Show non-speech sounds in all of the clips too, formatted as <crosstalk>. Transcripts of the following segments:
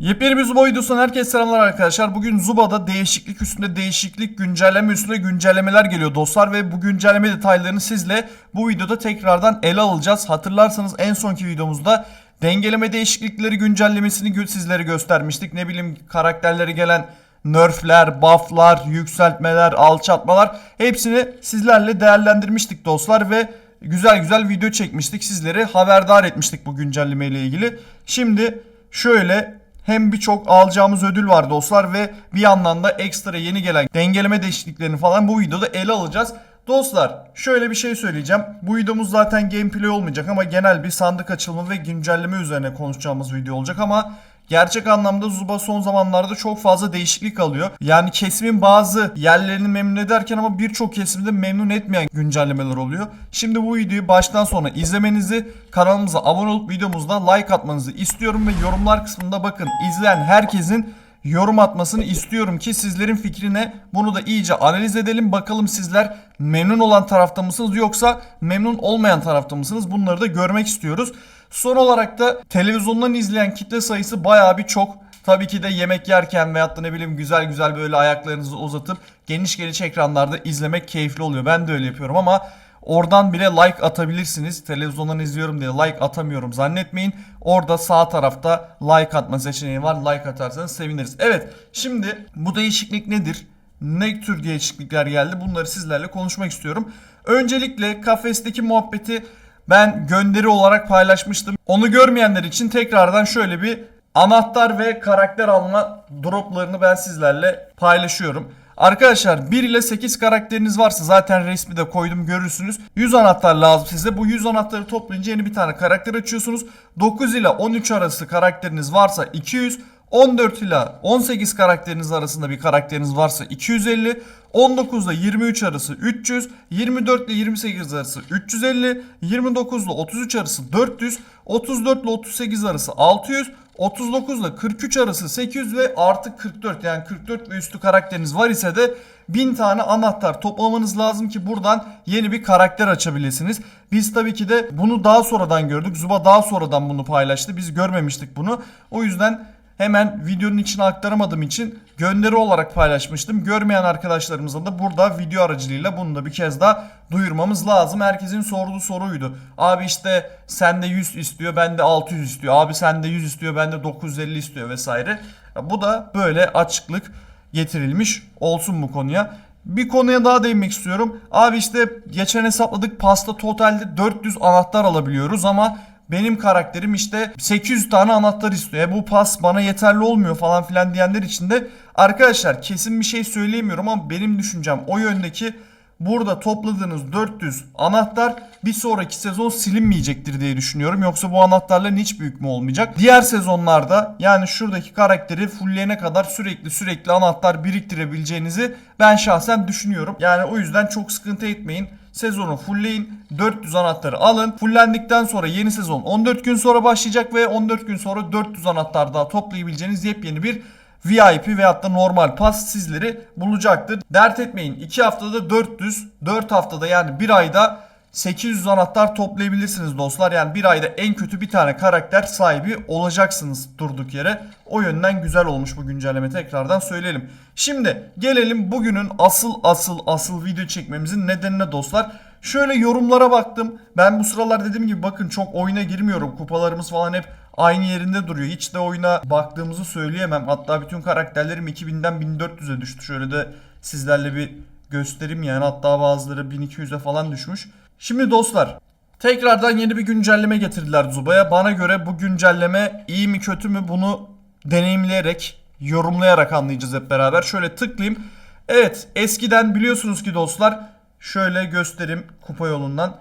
Yepyeni bir Zuba videosundan herkese selamlar arkadaşlar. Bugün Zuba'da değişiklik üstünde değişiklik, güncelleme üstünde güncellemeler geliyor dostlar. Ve bu güncelleme detaylarını sizle bu videoda tekrardan ele alacağız. Hatırlarsanız en sonki videomuzda dengeleme değişiklikleri güncellemesini sizlere göstermiştik. Ne bileyim karakterlere gelen nerfler, bufflar, yükseltmeler, alçaltmalar hepsini sizlerle değerlendirmiştik dostlar ve güzel güzel video çekmiştik. Sizleri haberdar etmiştik bu güncelleme ile ilgili. Şimdi şöyle hem birçok alacağımız ödül var dostlar ve bir yandan da ekstra yeni gelen dengeleme değişikliklerini falan bu videoda ele alacağız. Dostlar şöyle bir şey söyleyeceğim. Bu videomuz zaten gameplay olmayacak ama genel bir sandık açılımı ve güncelleme üzerine konuşacağımız video olacak ama Gerçek anlamda Zuba son zamanlarda çok fazla değişiklik alıyor. Yani kesimin bazı yerlerini memnun ederken ama birçok kesimde memnun etmeyen güncellemeler oluyor. Şimdi bu videoyu baştan sona izlemenizi, kanalımıza abone olup videomuzda like atmanızı istiyorum ve yorumlar kısmında bakın izleyen herkesin yorum atmasını istiyorum ki sizlerin fikrine bunu da iyice analiz edelim. Bakalım sizler memnun olan tarafta mısınız yoksa memnun olmayan tarafta mısınız? Bunları da görmek istiyoruz. Son olarak da televizyondan izleyen kitle sayısı bayağı bir çok. Tabii ki de yemek yerken veyahut da ne bileyim güzel güzel böyle ayaklarınızı uzatıp geniş geniş ekranlarda izlemek keyifli oluyor. Ben de öyle yapıyorum ama oradan bile like atabilirsiniz. Televizyondan izliyorum diye like atamıyorum zannetmeyin. Orada sağ tarafta like atma seçeneği var. Like atarsanız seviniriz. Evet şimdi bu değişiklik nedir? Ne tür değişiklikler geldi? Bunları sizlerle konuşmak istiyorum. Öncelikle kafesteki muhabbeti ben gönderi olarak paylaşmıştım. Onu görmeyenler için tekrardan şöyle bir anahtar ve karakter alma droplarını ben sizlerle paylaşıyorum. Arkadaşlar 1 ile 8 karakteriniz varsa zaten resmi de koydum görürsünüz. 100 anahtar lazım size. Bu 100 anahtarı toplayınca yeni bir tane karakter açıyorsunuz. 9 ile 13 arası karakteriniz varsa 200. 14 ile 18 karakteriniz arasında bir karakteriniz varsa 250, 19 ile 23 arası 300, 24 ile 28 arası 350, 29 ile 33 arası 400, 34 ile 38 arası 600, 39 ile 43 arası 800 ve artık 44 yani 44 ve üstü karakteriniz var ise de 1000 tane anahtar toplamanız lazım ki buradan yeni bir karakter açabilirsiniz. Biz tabii ki de bunu daha sonradan gördük. Zuba daha sonradan bunu paylaştı. Biz görmemiştik bunu. O yüzden hemen videonun içine aktaramadığım için gönderi olarak paylaşmıştım. Görmeyen arkadaşlarımıza da burada video aracılığıyla bunu da bir kez daha duyurmamız lazım. Herkesin sorduğu soruydu. Abi işte sende 100 istiyor, bende 600 istiyor. Abi sende 100 istiyor, bende 950 istiyor vesaire. Bu da böyle açıklık getirilmiş olsun bu konuya. Bir konuya daha değinmek istiyorum. Abi işte geçen hesapladık pasta totalde 400 anahtar alabiliyoruz ama benim karakterim işte 800 tane anahtar istiyor. E bu pas bana yeterli olmuyor falan filan diyenler için de arkadaşlar kesin bir şey söyleyemiyorum ama benim düşüncem o yöndeki burada topladığınız 400 anahtar bir sonraki sezon silinmeyecektir diye düşünüyorum. Yoksa bu anahtarların hiç büyük mü olmayacak? Diğer sezonlarda yani şuradaki karakteri fullleyene kadar sürekli sürekli anahtar biriktirebileceğinizi ben şahsen düşünüyorum. Yani o yüzden çok sıkıntı etmeyin. Sezonu fullleyin. 400 anahtarı alın. Fullendikten sonra yeni sezon 14 gün sonra başlayacak ve 14 gün sonra 400 anahtar daha toplayabileceğiniz yepyeni bir VIP veyahut da normal pas sizleri bulacaktır. Dert etmeyin 2 haftada 400, 4 haftada yani 1 ayda 800 anahtar toplayabilirsiniz dostlar. Yani bir ayda en kötü bir tane karakter sahibi olacaksınız durduk yere. O yönden güzel olmuş bu güncelleme tekrardan söyleyelim. Şimdi gelelim bugünün asıl asıl asıl video çekmemizin nedenine dostlar. Şöyle yorumlara baktım. Ben bu sıralar dediğim gibi bakın çok oyuna girmiyorum. Kupalarımız falan hep aynı yerinde duruyor. Hiç de oyuna baktığımızı söyleyemem. Hatta bütün karakterlerim 2000'den 1400'e düştü. Şöyle de sizlerle bir göstereyim yani. Hatta bazıları 1200'e falan düşmüş. Şimdi dostlar tekrardan yeni bir güncelleme getirdiler Zuba'ya. Bana göre bu güncelleme iyi mi kötü mü bunu deneyimleyerek, yorumlayarak anlayacağız hep beraber. Şöyle tıklayayım. Evet eskiden biliyorsunuz ki dostlar şöyle göstereyim kupa yolundan.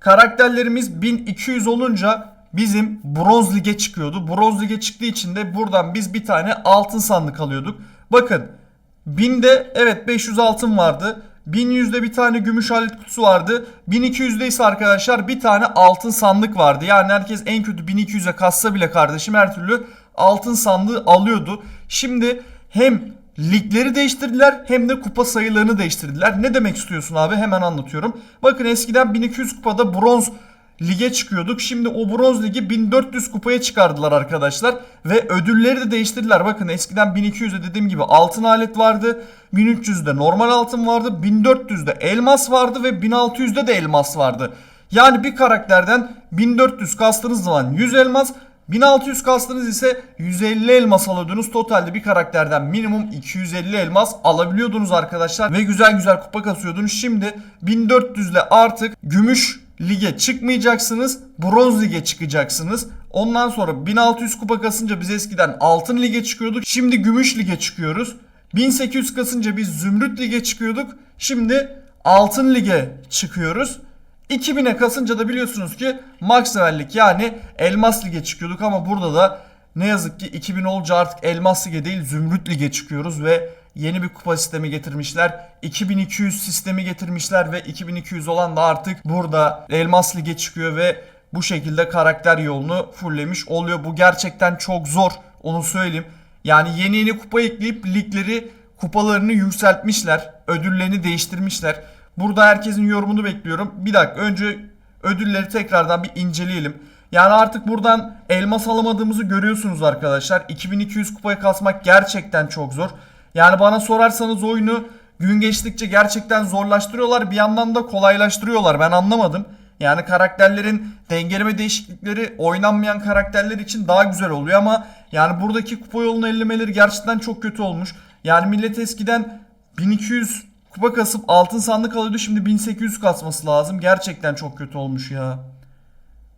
Karakterlerimiz 1200 olunca bizim bronz lige çıkıyordu. Bronz lige çıktığı için de buradan biz bir tane altın sandık alıyorduk. Bakın 1000'de evet 500 altın vardı. 1100'de bir tane gümüş alet kutusu vardı. 1200'de ise arkadaşlar bir tane altın sandık vardı. Yani herkes en kötü 1200'e kassa bile kardeşim her türlü altın sandığı alıyordu. Şimdi hem ligleri değiştirdiler hem de kupa sayılarını değiştirdiler. Ne demek istiyorsun abi? Hemen anlatıyorum. Bakın eskiden 1200 kupada bronz lige çıkıyorduk. Şimdi o bronz ligi 1400 kupaya çıkardılar arkadaşlar. Ve ödülleri de değiştirdiler. Bakın eskiden 1200'de dediğim gibi altın alet vardı. 1300'de normal altın vardı. 1400'de elmas vardı ve 1600'de de elmas vardı. Yani bir karakterden 1400 kastınız zaman 100 elmas, 1600 kastınız ise 150 elmas alıyordunuz. Totalde bir karakterden minimum 250 elmas alabiliyordunuz arkadaşlar. Ve güzel güzel kupa kasıyordunuz. Şimdi 1400 ile artık gümüş lige çıkmayacaksınız. Bronz lige çıkacaksınız. Ondan sonra 1600 kupa kasınca biz eskiden altın lige çıkıyorduk. Şimdi gümüş lige çıkıyoruz. 1800 kasınca biz zümrüt lige çıkıyorduk. Şimdi altın lige çıkıyoruz. 2000'e kasınca da biliyorsunuz ki max yani elmas lige çıkıyorduk ama burada da ne yazık ki 2000 olunca artık elmas lige değil zümrüt lige çıkıyoruz ve yeni bir kupa sistemi getirmişler. 2200 sistemi getirmişler ve 2200 olan da artık burada elmas lige çıkıyor ve bu şekilde karakter yolunu fulllemiş oluyor. Bu gerçekten çok zor onu söyleyeyim. Yani yeni yeni kupa ekleyip ligleri kupalarını yükseltmişler. Ödüllerini değiştirmişler. Burada herkesin yorumunu bekliyorum. Bir dakika önce ödülleri tekrardan bir inceleyelim. Yani artık buradan elmas alamadığımızı görüyorsunuz arkadaşlar. 2200 kupaya kasmak gerçekten çok zor. Yani bana sorarsanız oyunu gün geçtikçe gerçekten zorlaştırıyorlar. Bir yandan da kolaylaştırıyorlar. Ben anlamadım. Yani karakterlerin dengeleme değişiklikleri oynanmayan karakterler için daha güzel oluyor ama yani buradaki kupa yolunu ellemeleri gerçekten çok kötü olmuş. Yani millet eskiden 1200 kupa kasıp altın sandık alıyordu şimdi 1800 kasması lazım. Gerçekten çok kötü olmuş ya.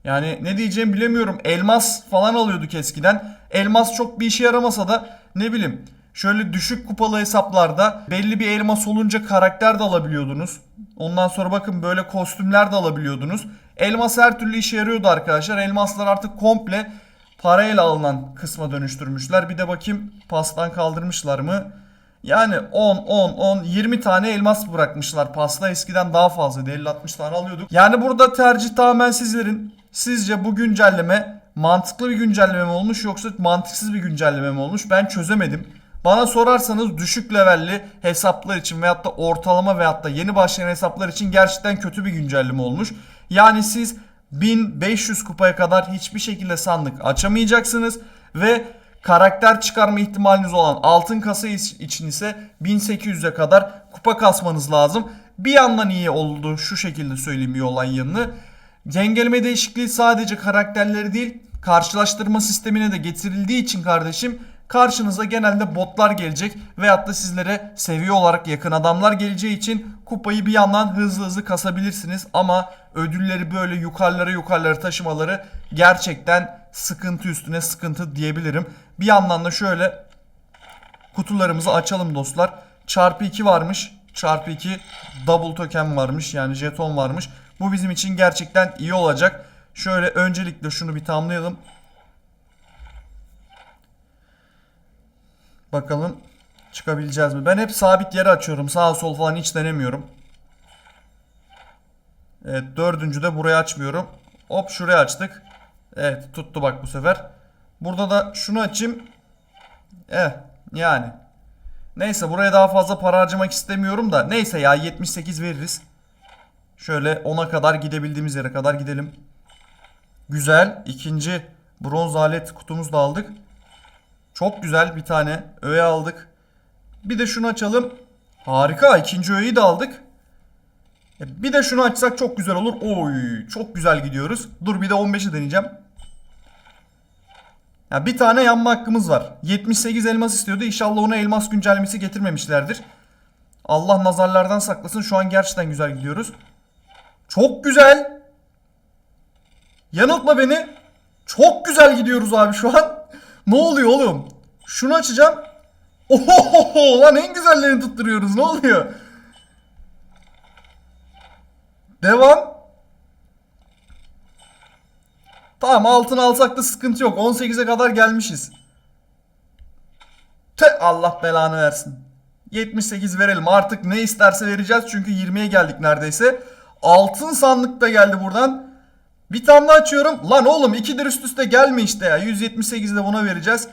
Yani ne diyeceğimi bilemiyorum. Elmas falan alıyorduk eskiden. Elmas çok bir işe yaramasa da ne bileyim şöyle düşük kupalı hesaplarda belli bir elmas olunca karakter de alabiliyordunuz. Ondan sonra bakın böyle kostümler de alabiliyordunuz. Elmas her türlü işe yarıyordu arkadaşlar. Elmaslar artık komple parayla alınan kısma dönüştürmüşler. Bir de bakayım pastan kaldırmışlar mı? Yani 10, 10, 10, 20 tane elmas bırakmışlar. Pasta eskiden daha fazlaydı. 50-60 tane alıyorduk. Yani burada tercih tamamen sizlerin. Sizce bu güncelleme mantıklı bir güncelleme mi olmuş yoksa mantıksız bir güncelleme mi olmuş? Ben çözemedim. Bana sorarsanız düşük levelli hesaplar için veyahut da ortalama veyahut da yeni başlayan hesaplar için gerçekten kötü bir güncelleme olmuş. Yani siz 1500 kupaya kadar hiçbir şekilde sandık açamayacaksınız ve karakter çıkarma ihtimaliniz olan altın kasa için ise 1800'e kadar kupa kasmanız lazım. Bir yandan iyi oldu şu şekilde söyleyeyim iyi olan yanını. Dengeleme değişikliği sadece karakterleri değil karşılaştırma sistemine de getirildiği için kardeşim karşınıza genelde botlar gelecek veyahut da sizlere seviye olarak yakın adamlar geleceği için kupayı bir yandan hızlı hızlı kasabilirsiniz ama ödülleri böyle yukarılara yukarılara taşımaları gerçekten sıkıntı üstüne sıkıntı diyebilirim. Bir yandan da şöyle kutularımızı açalım dostlar. Çarpı 2 varmış. Çarpı 2 double token varmış yani jeton varmış. Bu bizim için gerçekten iyi olacak. Şöyle öncelikle şunu bir tamamlayalım. Bakalım çıkabileceğiz mi? Ben hep sabit yere açıyorum. Sağ sol falan hiç denemiyorum. Evet dördüncü de buraya açmıyorum. Hop şuraya açtık. Evet tuttu bak bu sefer. Burada da şunu açayım. Eh yani. Neyse buraya daha fazla para harcamak istemiyorum da. Neyse ya 78 veririz. Şöyle 10'a kadar gidebildiğimiz yere kadar gidelim. Güzel. ikinci bronz alet kutumuzu da aldık. Çok güzel bir tane öğe aldık. Bir de şunu açalım. Harika. ikinci öğeyi de aldık. E, Bir de şunu açsak çok güzel olur. Oy çok güzel gidiyoruz. Dur bir de 15'i deneyeceğim. Ya bir tane yanma hakkımız var. 78 elmas istiyordu. İnşallah ona elmas güncellemesi getirmemişlerdir. Allah nazarlardan saklasın. Şu an gerçekten güzel gidiyoruz. Çok güzel. Yanıltma beni. Çok güzel gidiyoruz abi şu an. Ne oluyor oğlum? Şunu açacağım. Oho lan en güzellerini tutturuyoruz. Ne oluyor? Devam. Tamam altın alsak da sıkıntı yok. 18'e kadar gelmişiz. Te Allah belanı versin. 78 verelim. Artık ne isterse vereceğiz. Çünkü 20'ye geldik neredeyse. Altın sandık da geldi buradan. Daha açıyorum. Lan oğlum ikidir üst üste gelme işte ya. 178 de buna vereceğiz.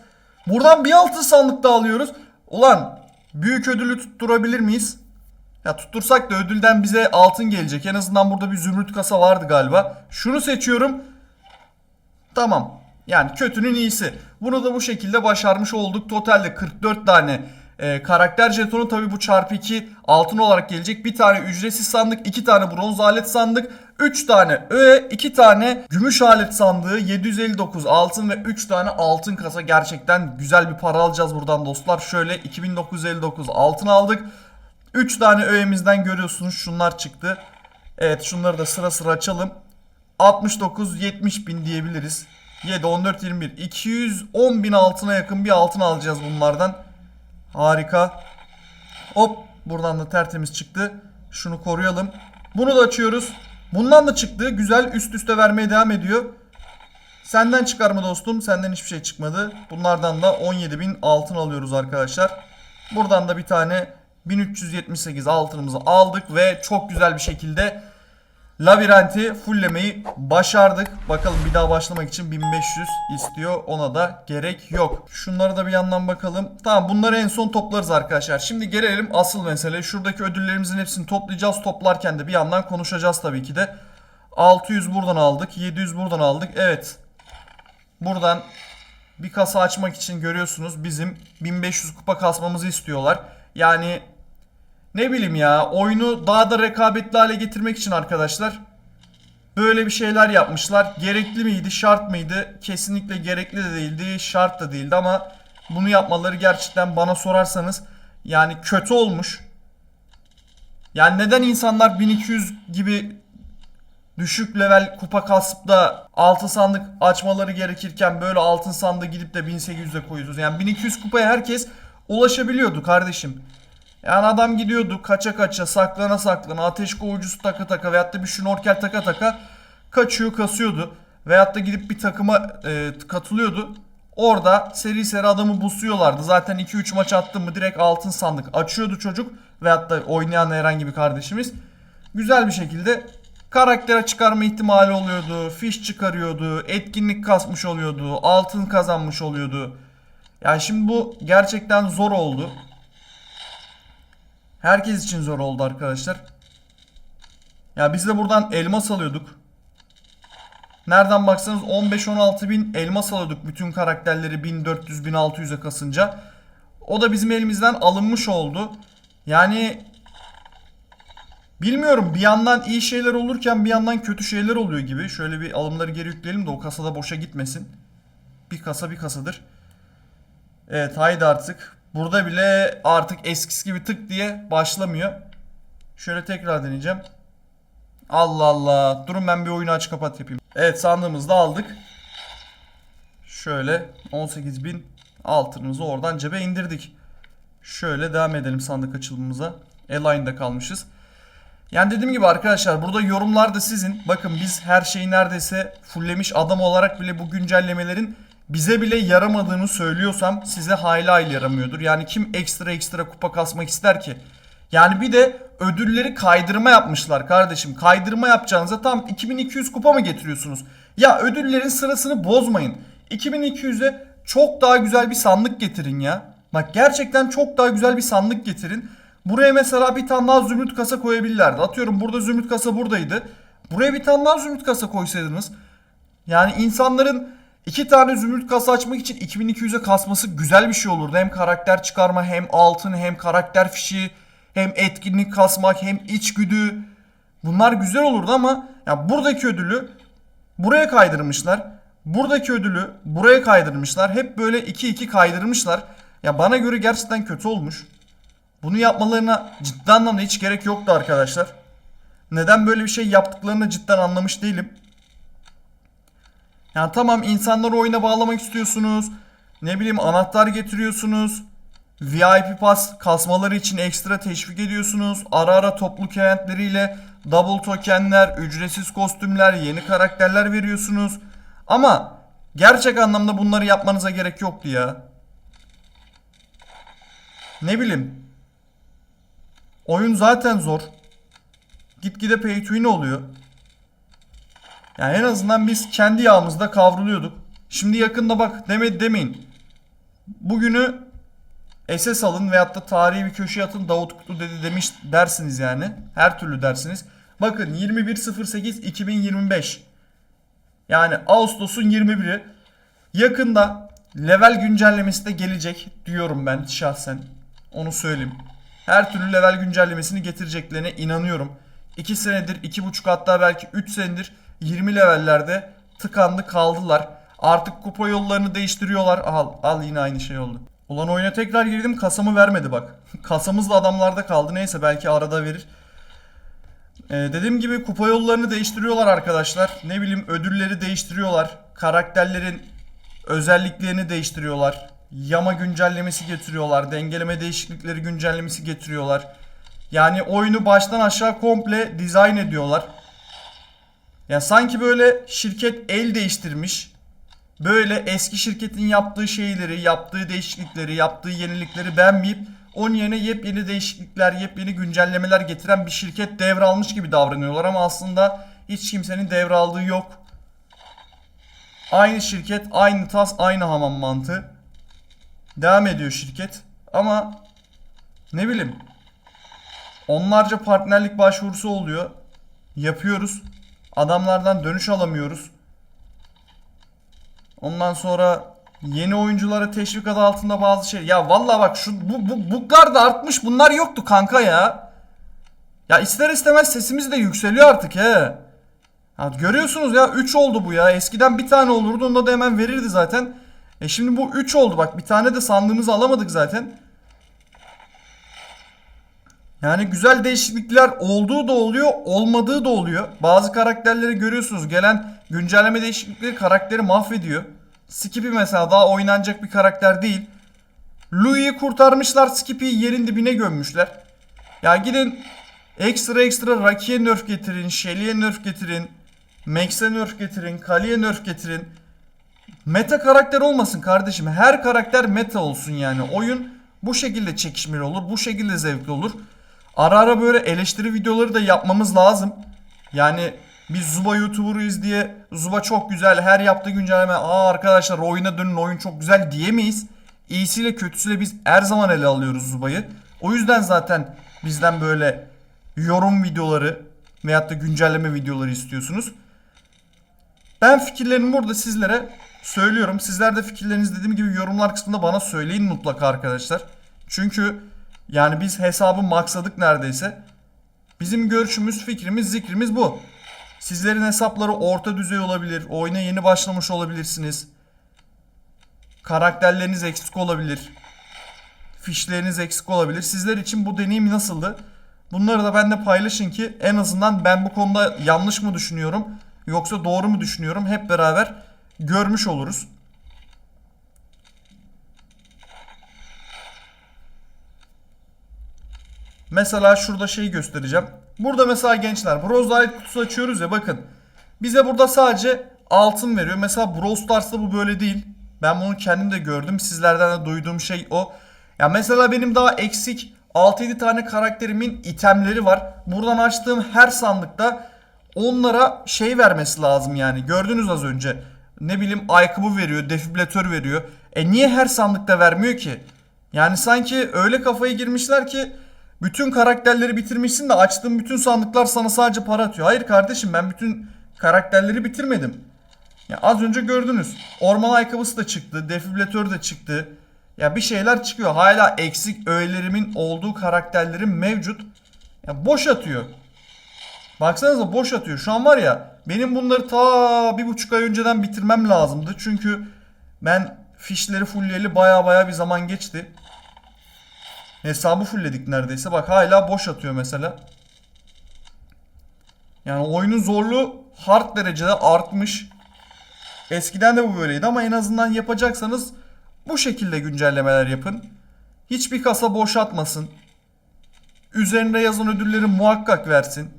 Buradan bir altın sandık da alıyoruz. Ulan büyük ödülü tutturabilir miyiz? Ya tuttursak da ödülden bize altın gelecek. En azından burada bir zümrüt kasa vardı galiba. Şunu seçiyorum. Tamam. Yani kötünün iyisi. Bunu da bu şekilde başarmış olduk. Totalde 44 tane e, karakter jetonu tabi bu çarpı 2 altın olarak gelecek. Bir tane ücretsiz sandık, iki tane bronz alet sandık, 3 tane öğe, 2 tane gümüş alet sandığı, 759 altın ve 3 tane altın kasa. Gerçekten güzel bir para alacağız buradan dostlar. Şöyle 2959 altın aldık. 3 tane öğemizden görüyorsunuz şunlar çıktı. Evet şunları da sıra sıra açalım. 69 70 bin diyebiliriz. 7 14 21 210 bin altına yakın bir altın alacağız bunlardan. Harika. Hop buradan da tertemiz çıktı. Şunu koruyalım. Bunu da açıyoruz. Bundan da çıktı. Güzel üst üste vermeye devam ediyor. Senden çıkar mı dostum? Senden hiçbir şey çıkmadı. Bunlardan da 17 bin altın alıyoruz arkadaşlar. Buradan da bir tane 1378 altınımızı aldık ve çok güzel bir şekilde labirenti fulllemeyi başardık. Bakalım bir daha başlamak için 1500 istiyor. Ona da gerek yok. Şunları da bir yandan bakalım. Tamam bunları en son toplarız arkadaşlar. Şimdi gelelim asıl mesele. Şuradaki ödüllerimizin hepsini toplayacağız. Toplarken de bir yandan konuşacağız tabii ki de. 600 buradan aldık. 700 buradan aldık. Evet. Buradan bir kasa açmak için görüyorsunuz bizim 1500 kupa kasmamızı istiyorlar. Yani ne bileyim ya oyunu daha da rekabetli hale getirmek için arkadaşlar böyle bir şeyler yapmışlar. Gerekli miydi, şart mıydı? Kesinlikle gerekli de değildi, şart da değildi ama bunu yapmaları gerçekten bana sorarsanız yani kötü olmuş. Yani neden insanlar 1200 gibi düşük level kupa kasıp da altın sandık açmaları gerekirken böyle altın sandığı gidip de 1800'e koyuyoruz. Yani 1200 kupaya herkes ulaşabiliyordu kardeşim. Yani adam gidiyordu kaça kaça saklana saklana ateş kovucusu taka taka veyahut da bir şnorkel taka taka kaçıyor kasıyordu. Veyahut da gidip bir takıma e, katılıyordu. Orada seri seri adamı busluyorlardı. Zaten 2-3 maç attı mı direkt altın sandık açıyordu çocuk. Veyahut da oynayan herhangi bir kardeşimiz. Güzel bir şekilde karaktere çıkarma ihtimali oluyordu. Fiş çıkarıyordu. Etkinlik kasmış oluyordu. Altın kazanmış oluyordu. Yani şimdi bu gerçekten zor oldu. Herkes için zor oldu arkadaşlar. Ya biz de buradan elmas alıyorduk. Nereden baksanız 15-16 bin elmas alıyorduk bütün karakterleri 1400-1600'e kasınca. O da bizim elimizden alınmış oldu. Yani bilmiyorum bir yandan iyi şeyler olurken bir yandan kötü şeyler oluyor gibi. Şöyle bir alımları geri yükleyelim de o kasada boşa gitmesin. Bir kasa bir kasadır. Evet haydi artık. Burada bile artık eskisi gibi tık diye başlamıyor. Şöyle tekrar deneyeceğim. Allah Allah. Durun ben bir oyunu aç kapat yapayım. Evet sandığımızı da aldık. Şöyle 18.000 altınımızı oradan cebe indirdik. Şöyle devam edelim sandık açılımımıza. Align'da kalmışız. Yani dediğim gibi arkadaşlar burada yorumlar da sizin. Bakın biz her şeyi neredeyse fulllemiş adam olarak bile bu güncellemelerin bize bile yaramadığını söylüyorsam size hayli hayli yaramıyordur. Yani kim ekstra ekstra kupa kasmak ister ki? Yani bir de ödülleri kaydırma yapmışlar kardeşim. Kaydırma yapacağınıza tam 2200 kupa mı getiriyorsunuz? Ya ödüllerin sırasını bozmayın. 2200'e çok daha güzel bir sandık getirin ya. Bak gerçekten çok daha güzel bir sandık getirin. Buraya mesela bir tane daha zümrüt kasa koyabilirlerdi. Atıyorum burada zümrüt kasa buradaydı. Buraya bir tane daha zümrüt kasa koysaydınız. Yani insanların iki tane zümrüt kasa açmak için 2200'e kasması güzel bir şey olurdu. Hem karakter çıkarma hem altın hem karakter fişi hem etkinlik kasmak hem içgüdü. Bunlar güzel olurdu ama ya buradaki ödülü buraya kaydırmışlar. Buradaki ödülü buraya kaydırmışlar. Hep böyle 2-2 kaydırmışlar. Ya bana göre gerçekten kötü olmuş. Bunu yapmalarına ciddi anlamda hiç gerek yoktu arkadaşlar. Neden böyle bir şey yaptıklarını cidden anlamış değilim. Yani tamam insanları oyuna bağlamak istiyorsunuz. Ne bileyim anahtar getiriyorsunuz. VIP pass kasmaları için ekstra teşvik ediyorsunuz. Ara ara topluluk eventleriyle double tokenler, ücretsiz kostümler, yeni karakterler veriyorsunuz. Ama gerçek anlamda bunları yapmanıza gerek yoktu ya. Ne bileyim. Oyun zaten zor. Gitgide pay to win oluyor. Yani en azından biz kendi yağımızda kavruluyorduk. Şimdi yakında bak deme demeyin. Bugünü SS alın veyahut da tarihi bir köşeye atın Davut Kutlu dedi demiş dersiniz yani. Her türlü dersiniz. Bakın 21.08.2025 yani Ağustos'un 21'i yakında level güncellemesi de gelecek diyorum ben şahsen. Onu söyleyeyim. Her türlü level güncellemesini getireceklerine inanıyorum. 2 senedir, 2,5 hatta belki 3 senedir 20 levellerde tıkandı kaldılar. Artık kupa yollarını değiştiriyorlar. Al, al yine aynı şey oldu. Ulan oyuna tekrar girdim kasamı vermedi bak. <laughs> Kasamız da adamlarda kaldı. Neyse belki arada verir. Ee, dediğim gibi kupa yollarını değiştiriyorlar arkadaşlar. Ne bileyim ödülleri değiştiriyorlar. Karakterlerin özelliklerini değiştiriyorlar. Yama güncellemesi getiriyorlar. Dengeleme değişiklikleri güncellemesi getiriyorlar. Yani oyunu baştan aşağı komple dizayn ediyorlar. Ya sanki böyle şirket el değiştirmiş. Böyle eski şirketin yaptığı şeyleri, yaptığı değişiklikleri, yaptığı yenilikleri beğenmeyip onun yerine yepyeni değişiklikler, yepyeni güncellemeler getiren bir şirket devralmış gibi davranıyorlar ama aslında hiç kimsenin devraldığı yok. Aynı şirket, aynı tas, aynı hamam mantığı. Devam ediyor şirket. Ama ne bileyim. Onlarca partnerlik başvurusu oluyor. Yapıyoruz. Adamlardan dönüş alamıyoruz. Ondan sonra yeni oyunculara teşvik adı altında bazı şey. Ya vallahi bak şu bu bu buglar da artmış. Bunlar yoktu kanka ya. Ya ister istemez sesimiz de yükseliyor artık he. Ya görüyorsunuz ya 3 oldu bu ya. Eskiden bir tane olurdu onda da hemen verirdi zaten. E şimdi bu 3 oldu bak bir tane de sandığımızı alamadık zaten. Yani güzel değişiklikler olduğu da oluyor, olmadığı da oluyor. Bazı karakterleri görüyorsunuz. Gelen güncelleme değişiklikleri karakteri mahvediyor. Skippy mesela daha oynanacak bir karakter değil. Louis'i kurtarmışlar, Skippy'yi yerin dibine gömmüşler. Ya gidin ekstra ekstra Rocky'e nerf getirin, Shelly'e nerf getirin, Max'e nerf getirin, Kali'ye nerf getirin. Meta karakter olmasın kardeşim. Her karakter meta olsun yani. Oyun bu şekilde çekişmeli olur, bu şekilde zevkli olur. Ara ara böyle eleştiri videoları da yapmamız lazım. Yani biz Zuba YouTuber'ıyız diye Zuba çok güzel her yaptığı güncelleme aa arkadaşlar oyuna dönün oyun çok güzel diyemeyiz. İyisiyle kötüsüyle biz her zaman ele alıyoruz Zuba'yı. O yüzden zaten bizden böyle yorum videoları veyahut da güncelleme videoları istiyorsunuz. Ben fikirlerimi burada sizlere söylüyorum. Sizler de fikirlerinizi dediğim gibi yorumlar kısmında bana söyleyin mutlaka arkadaşlar. Çünkü yani biz hesabı maksadık neredeyse. Bizim görüşümüz, fikrimiz, zikrimiz bu. Sizlerin hesapları orta düzey olabilir. Oyuna yeni başlamış olabilirsiniz. Karakterleriniz eksik olabilir. Fişleriniz eksik olabilir. Sizler için bu deneyim nasıldı? Bunları da benimle paylaşın ki en azından ben bu konuda yanlış mı düşünüyorum yoksa doğru mu düşünüyorum hep beraber görmüş oluruz. Mesela şurada şeyi göstereceğim. Burada mesela gençler Bros Light kutusu açıyoruz ya bakın. Bize burada sadece altın veriyor. Mesela Brawl Stars'ta bu böyle değil. Ben bunu kendim de gördüm. Sizlerden de duyduğum şey o. Ya mesela benim daha eksik 6-7 tane karakterimin itemleri var. Buradan açtığım her sandıkta onlara şey vermesi lazım yani. Gördünüz az önce. Ne bileyim ayakkabı veriyor, defibrilatör veriyor. E niye her sandıkta vermiyor ki? Yani sanki öyle kafaya girmişler ki bütün karakterleri bitirmişsin de açtığın bütün sandıklar sana sadece para atıyor. Hayır kardeşim ben bütün karakterleri bitirmedim. Ya az önce gördünüz. Orman ayakkabısı da çıktı. Defibrilatör de çıktı. Ya bir şeyler çıkıyor. Hala eksik öğelerimin olduğu karakterlerim mevcut. Ya boş atıyor. Baksanıza boş atıyor. Şu an var ya benim bunları ta bir buçuk ay önceden bitirmem lazımdı. Çünkü ben fişleri fullleyeli baya baya bir zaman geçti. Hesabı fullledik neredeyse. Bak hala boş atıyor mesela. Yani oyunun zorluğu hard derecede artmış. Eskiden de bu böyleydi ama en azından yapacaksanız bu şekilde güncellemeler yapın. Hiçbir kasa boş atmasın. Üzerinde yazan ödülleri muhakkak versin.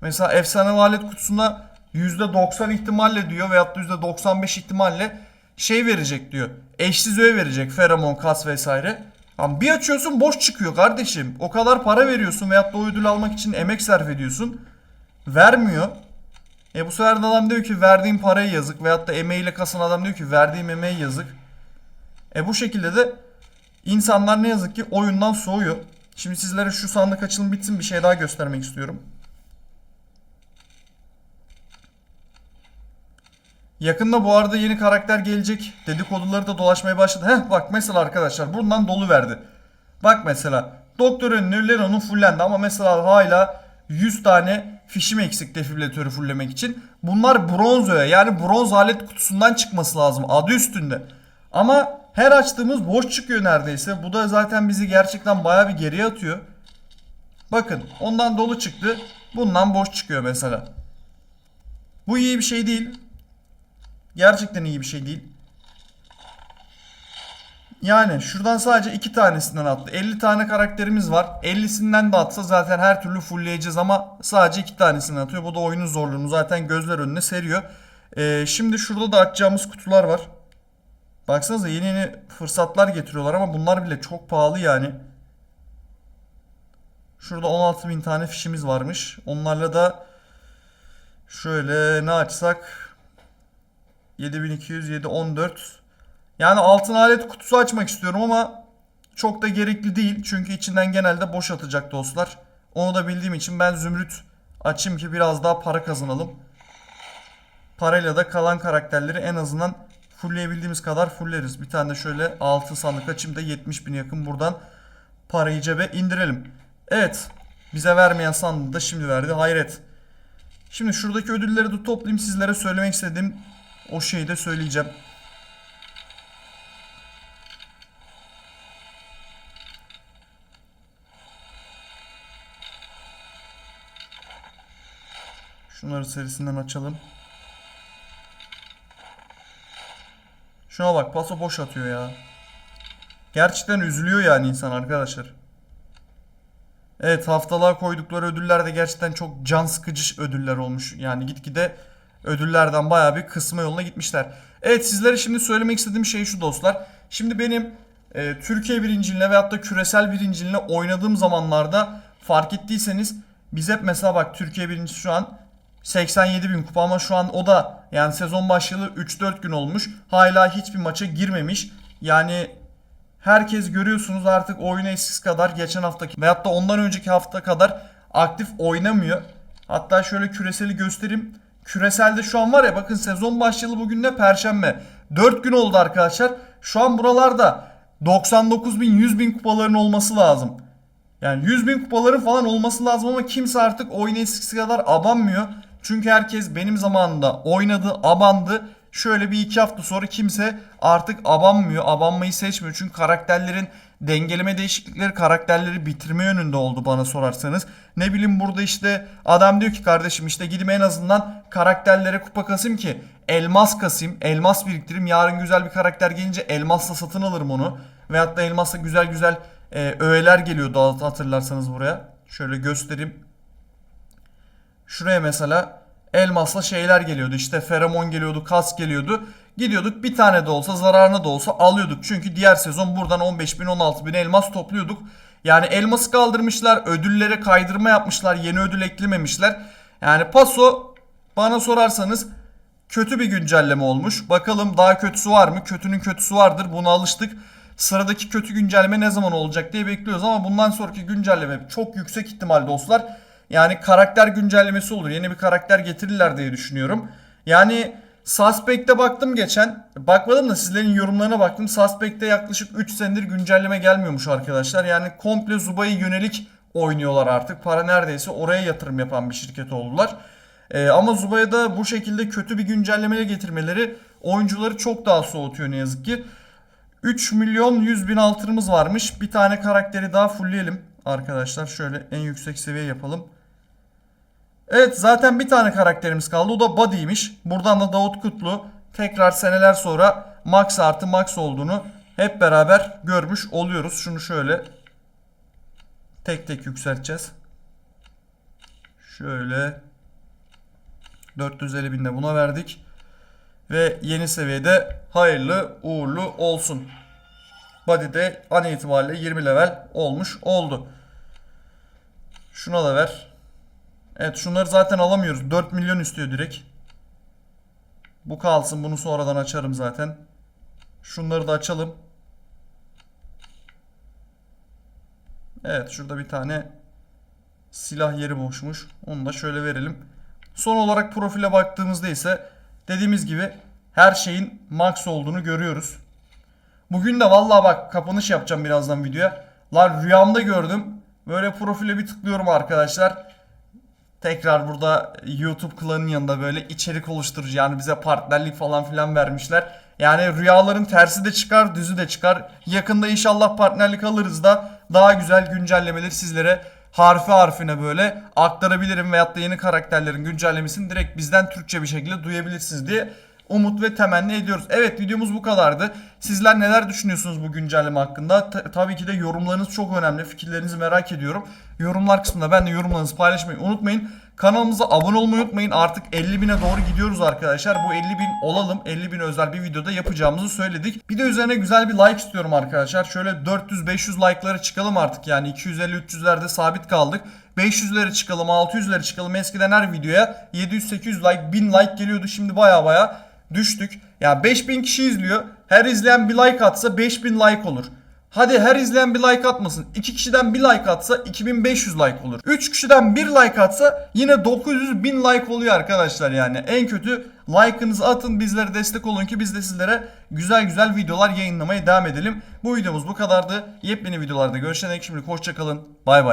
Mesela efsane alet kutusunda %90 ihtimalle diyor veyahut da %95 ihtimalle şey verecek diyor. Eşsiz öğe verecek. Feromon, kas vesaire. Ama bir açıyorsun boş çıkıyor kardeşim. O kadar para veriyorsun veyahut da o ödül almak için emek sarf ediyorsun. Vermiyor. E bu sefer de adam diyor ki verdiğim paraya yazık veyahut da emeğiyle kasan adam diyor ki verdiğim emeğe yazık. E bu şekilde de insanlar ne yazık ki oyundan soğuyor. Şimdi sizlere şu sandık açılım bitsin bir şey daha göstermek istiyorum. Yakında bu arada yeni karakter gelecek. Dedikoduları da dolaşmaya başladı. Heh bak mesela arkadaşlar bundan dolu verdi. Bak mesela Doktor ünlü Lenon'un fullendi ama mesela hala 100 tane fişim eksik defibrilatörü fulllemek için. Bunlar bronz öğe yani bronz alet kutusundan çıkması lazım adı üstünde. Ama her açtığımız boş çıkıyor neredeyse. Bu da zaten bizi gerçekten baya bir geriye atıyor. Bakın ondan dolu çıktı. Bundan boş çıkıyor mesela. Bu iyi bir şey değil. Gerçekten iyi bir şey değil. Yani şuradan sadece iki tanesinden attı. 50 tane karakterimiz var. 50'sinden de atsa zaten her türlü fullleyeceğiz ama sadece iki tanesini atıyor. Bu da oyunun zorluğunu zaten gözler önüne seriyor. Ee, şimdi şurada da açacağımız kutular var. Baksanıza yeni yeni fırsatlar getiriyorlar ama bunlar bile çok pahalı yani. Şurada 16.000 tane fişimiz varmış. Onlarla da şöyle ne açsak 7200 714 yani altın alet kutusu açmak istiyorum ama çok da gerekli değil. Çünkü içinden genelde boş atacak dostlar. Onu da bildiğim için ben zümrüt açayım ki biraz daha para kazanalım. Parayla da kalan karakterleri en azından fullleyebildiğimiz kadar fulleriz. Bir tane de şöyle altın sandık açayım da 70 bin yakın buradan parayı cebe indirelim. Evet bize vermeyen sandığı da şimdi verdi hayret. Şimdi şuradaki ödülleri de toplayayım sizlere söylemek istediğim o şeyi de söyleyeceğim. Şunları serisinden açalım. Şuna bak paso boş atıyor ya. Gerçekten üzülüyor yani insan arkadaşlar. Evet haftalığa koydukları ödüller de gerçekten çok can sıkıcı ödüller olmuş. Yani gitgide ödüllerden bayağı bir kısma yoluna gitmişler. Evet sizlere şimdi söylemek istediğim şey şu dostlar. Şimdi benim e, Türkiye birinciliğine veyahut da küresel birinciliğine oynadığım zamanlarda fark ettiyseniz biz hep mesela bak Türkiye birincisi şu an 87 bin kupa ama şu an o da yani sezon başlayalı 3-4 gün olmuş. Hala hiçbir maça girmemiş. Yani herkes görüyorsunuz artık oyunu eskisi kadar geçen haftaki veyahut da ondan önceki hafta kadar aktif oynamıyor. Hatta şöyle küreseli göstereyim. Küreselde şu an var ya bakın sezon başlayalı bugün ne perşembe. 4 gün oldu arkadaşlar. Şu an buralarda 99 bin 100 bin kupaların olması lazım. Yani 100 bin kupaların falan olması lazım ama kimse artık oyunu eskisi kadar abanmıyor. Çünkü herkes benim zamanında oynadı, abandı. Şöyle bir iki hafta sonra kimse artık abanmıyor, abanmayı seçmiyor. Çünkü karakterlerin dengeleme değişiklikleri karakterleri bitirme yönünde oldu bana sorarsanız. Ne bileyim burada işte adam diyor ki kardeşim işte gidip en azından karakterlere kupa kasayım ki elmas kasayım, elmas biriktireyim. Yarın güzel bir karakter gelince elmasla satın alırım onu. Veyahut da elmasla güzel güzel e, öğeler geliyordu hatırlarsanız buraya. Şöyle göstereyim. Şuraya mesela elmasla şeyler geliyordu. İşte feromon geliyordu, kas geliyordu. Gidiyorduk bir tane de olsa zararına da olsa alıyorduk. Çünkü diğer sezon buradan 15 bin 16 bin elmas topluyorduk. Yani elması kaldırmışlar, ödüllere kaydırma yapmışlar, yeni ödül eklememişler. Yani paso bana sorarsanız kötü bir güncelleme olmuş. Bakalım daha kötüsü var mı? Kötünün kötüsü vardır. Buna alıştık. Sıradaki kötü güncelleme ne zaman olacak diye bekliyoruz ama bundan sonraki güncelleme çok yüksek ihtimal dostlar. Yani karakter güncellemesi olur. Yeni bir karakter getirirler diye düşünüyorum. Yani Suspect'e baktım geçen. Bakmadım da sizlerin yorumlarına baktım. Suspect'te yaklaşık 3 senedir güncelleme gelmiyormuş arkadaşlar. Yani komple Zuba'ya yönelik oynuyorlar artık. Para neredeyse oraya yatırım yapan bir şirket oldular. Ee, ama Zuba'ya da bu şekilde kötü bir güncellemeyle getirmeleri oyuncuları çok daha soğutuyor ne yazık ki. 3 milyon 100 bin altınımız varmış. Bir tane karakteri daha fullleyelim arkadaşlar. Şöyle en yüksek seviye yapalım. Evet zaten bir tane karakterimiz kaldı. O da Buddy'ymiş. Buradan da Davut Kutlu tekrar seneler sonra max artı max olduğunu hep beraber görmüş oluyoruz. Şunu şöyle tek tek yükselteceğiz. Şöyle 450 bin de buna verdik. Ve yeni seviyede hayırlı uğurlu olsun. Body de an itibariyle 20 level olmuş oldu. Şuna da ver. Evet şunları zaten alamıyoruz. 4 milyon istiyor direkt. Bu kalsın. Bunu sonradan açarım zaten. Şunları da açalım. Evet şurada bir tane silah yeri boşmuş. Onu da şöyle verelim. Son olarak profile baktığımızda ise dediğimiz gibi her şeyin max olduğunu görüyoruz. Bugün de vallahi bak kapanış yapacağım birazdan videoya. Lan rüyamda gördüm. Böyle profile bir tıklıyorum arkadaşlar. Tekrar burada YouTube klanın yanında böyle içerik oluşturucu yani bize partnerlik falan filan vermişler. Yani rüyaların tersi de çıkar, düzü de çıkar. Yakında inşallah partnerlik alırız da daha güzel güncellemeleri sizlere harfi harfine böyle aktarabilirim veyahut da yeni karakterlerin güncellemesini direkt bizden Türkçe bir şekilde duyabilirsiniz diye umut ve temenni ediyoruz. Evet videomuz bu kadardı. Sizler neler düşünüyorsunuz bu güncelleme hakkında? Ta- tabii ki de yorumlarınız çok önemli. Fikirlerinizi merak ediyorum. Yorumlar kısmında ben de yorumlarınızı paylaşmayı unutmayın. Kanalımıza abone olmayı unutmayın. Artık 50 bine doğru gidiyoruz arkadaşlar. Bu 50 bin olalım. 50 bin özel bir videoda yapacağımızı söyledik. Bir de üzerine güzel bir like istiyorum arkadaşlar. Şöyle 400-500 like'lara çıkalım artık. Yani 250-300'lerde sabit kaldık. 500'lere çıkalım, 600'lere çıkalım. Eskiden her videoya 700-800 like, 1000 like geliyordu. Şimdi baya baya düştük. Ya 5000 kişi izliyor. Her izleyen bir like atsa 5000 like olur. Hadi her izleyen bir like atmasın. 2 kişiden bir like atsa 2500 like olur. 3 kişiden bir like atsa yine 900 bin like oluyor arkadaşlar yani. En kötü like'ınızı atın bizlere destek olun ki biz de sizlere güzel güzel videolar yayınlamaya devam edelim. Bu videomuz bu kadardı. Yepyeni videolarda görüşene dek şimdilik hoşçakalın. Bay bay.